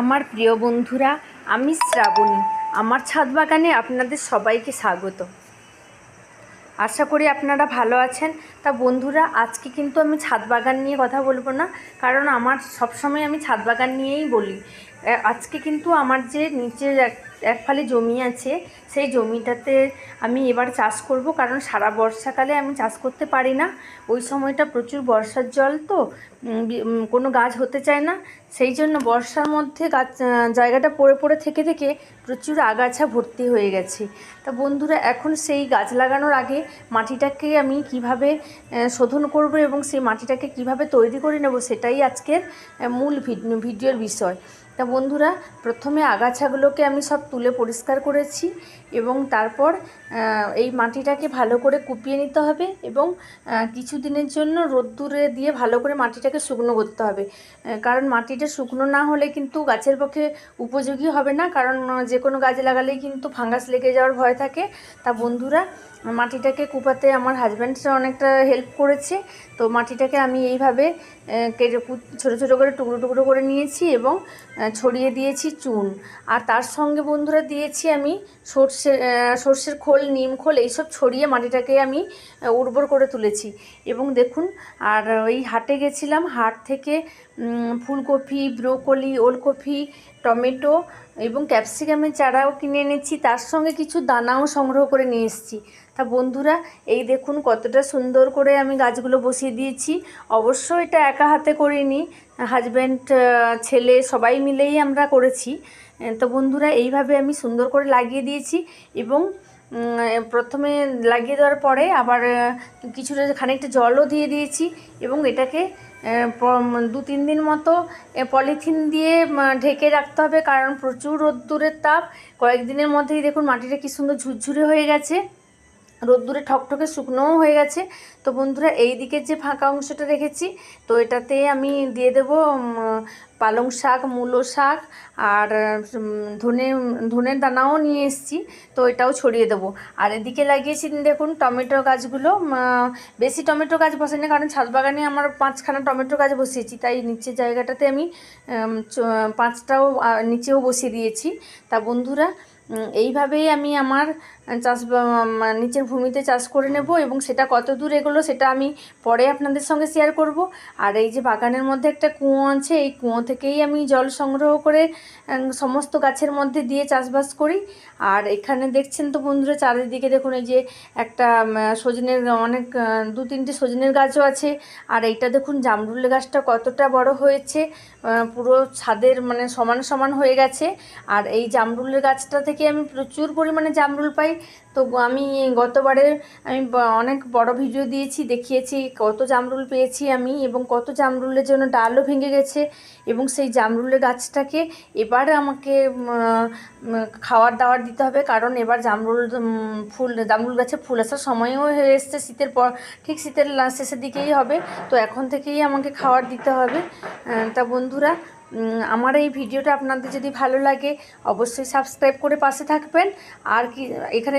আমার প্রিয় বন্ধুরা, আমি শ্রাবণী। আমার ছাদ বাগানে আপনাদের সবাইকে স্বাগত। আশা করি আপনারা ভালো আছেন। তা বন্ধুরা, আজকে কিন্তু আমি ছাদ বাগান নিয়ে কথা বলব না, কারণ আমার সবসময় আমি ছাদ বাগান নিয়েই বলি। আজকে কিন্তু আমার যে নিচের এক ফালি জমি আছে, সেই জমিটাতে আমি এবার চাষ করব, কারণ সারা বর্ষাকালে আমি চাষ করতে পারি না। ওই সময়টা প্রচুর বর্ষার জল তো কোনো গাছ হতে চায় না। সেই জন্য বর্ষার মধ্যে গাছ জায়গাটা পড়ে পড়ে থেকে থেকে প্রচুর আগাছা ভর্তি হয়ে গেছে। তা বন্ধুরা, এখন সেই গাছ লাগানোর আগে মাটিটাকে আমি কীভাবে শোধন করব এবং সেই মাটিটাকে কীভাবে তৈরি করে নেব, সেটাই আজকের মূল ভিড- ভিডিওর বিষয়। তা বন্ধুরা প্রথমে আগাছাগুলোকে আমি সব তুলে পরিষ্কার করেছি এবং তারপর এই মাটিটাকে ভালো করে কুপিয়ে নিতে হবে এবং আহ, কিছুদিনের জন্য রোদ্দুরে দিয়ে ভালো করে মাটিটাকে শুকনো করতে হবে। কারণ মাটিটা শুকনো না হলে কিন্তু গাছের পক্ষে উপযোগী হবে না কারণ যে কোনো গাছ লাগালেই কিন্তু ফাঙ্গাস লেগে যাওয়ার ভয় থাকে। তা বন্ধুরা মাটিটাকে কুপাতে আমার হাজব্যান্ড অনেকটা হেল্প করেছে। তো মাটিটাকে আমি এইভাবে ছোটো ছোটো করে টুকরো টুকরো করে নিয়েছি এবং ছড়িয়ে দিয়েছি চুন। আর তার সঙ্গে বন্ধুরা দিয়েছি আমি সর্ষে সর্ষের খোল, নিম খোল, এইসব ছড়িয়ে মাটিটাকে আমি উর্বর করে তুলেছি। এবং দেখুন, আর ওই হাটে গেছিলাম, হাট থেকে ফুলকপি, ব্রোকলি, ওলকপি টমেটো এবং ক্যাপসিকামের চারাও কিনে এনেছি। তার সঙ্গে কিছু দানাও সংগ্রহ করে নিয়ে এসেছি। তা বন্ধুরা, এই দেখুন কতটা সুন্দর করে আমি গাছগুলো বসিয়ে দিয়েছি। অবশ্য এটা একা হাতে করিনি হাজব্যান্ড ছেলে সবাই মিলেই আমরা করেছি। তো বন্ধুরা, এইভাবে আমি সুন্দর করে লাগিয়ে দিয়েছি এবং প্রথমে লাগিয়ে দেওয়ার পরে আবার কিছুটা খানিকটা জলও দিয়ে দিয়েছি এবং এটাকে দু তিন দিন মতো পলিথিন দিয়ে ঢেকে রাখতে হবে কারণ প্রচুর রোদ্দুরের তাপ। কয়েকদিনের মধ্যেই দেখুন মাটিটা কি সুন্দর ঝুরঝুরে হয়ে গেছে। রোদ্দুরে ঠকঠকে শুকনোও হয়ে গেছে। তো বন্ধুরা এই দিকের যে ফাঁকা অংশটা রেখেছি, তো এটাতে আমি দিয়ে দেবো পালং শাক, মূলো শাক, আর ধনে, ধনের দানাও নিয়ে এসেছি, তো এটাও ছড়িয়ে দেবো। আর এদিকে লাগিয়েছি, দেখুন, টমেটো গাছগুলো বেশি টমেটো গাছ বসাইনি, কারণ ছাদ বাগানে আমার পাঁচখানা টমেটো গাছ বসিয়েছি, তাই নিচের জায়গাটাতে আমি পাঁচটাও নিচেও বসিয়ে দিয়েছি। তা বন্ধুরা এইভাবেই আমি আমার চাষ নিচের ভূমিতে চাষ করে নেব এবং সেটা কত দূর এগোলো সেটা আমি পরে আপনাদের সঙ্গে শেয়ার করব। আর এই যে বাগানের মধ্যে একটা কুঁয়ো আছে, এই কুয়ো থেকেই আমি জল সংগ্রহ করে সমস্ত গাছের মধ্যে দিয়ে চাষবাস করি। আর এখানে দেখছেন তো বন্ধুরা, চারিদিকে দেখুন এই যে একটা সজনের অনেক দু তিনটে সজনের গাছও আছে। আর এইটা দেখুন জামরুলের গাছটা কতটা বড় হয়েছে পুরো ছাদের মানে সমান সমান হয়ে গেছে। আর এই জামরুলের গাছটা থেকে আমি প্রচুর পরিমাণে জামরুল পাই। তো আমি গতবারে আমি অনেক বড় ভিডিও দিয়েছি, দেখিয়েছি কত জামরুল পেয়েছি আমি এবং কত জামরুলের জন্য ডালও ভেঙে গেছে এবং সেই জামরুলের গাছটাকে এবার আমাকে খাওয়ার দাওয়ার দিতে হবে। কারণ এবার জামরুল ফুল, জামরুল গাছে ফুল আসার সময়ও হয়ে এসছে শীতের পর, ঠিক শীতের শেষের দিকেই হবে। তো এখন থেকেই আমাকে খাওয়ার দিতে হবে। তা বন্ধুরা আমার এই ভিডিওটা আপনাদের যদি ভালো লাগে, অবশ্যই সাবস্ক্রাইব করে পাশে থাকবেন। আর কি, এখানে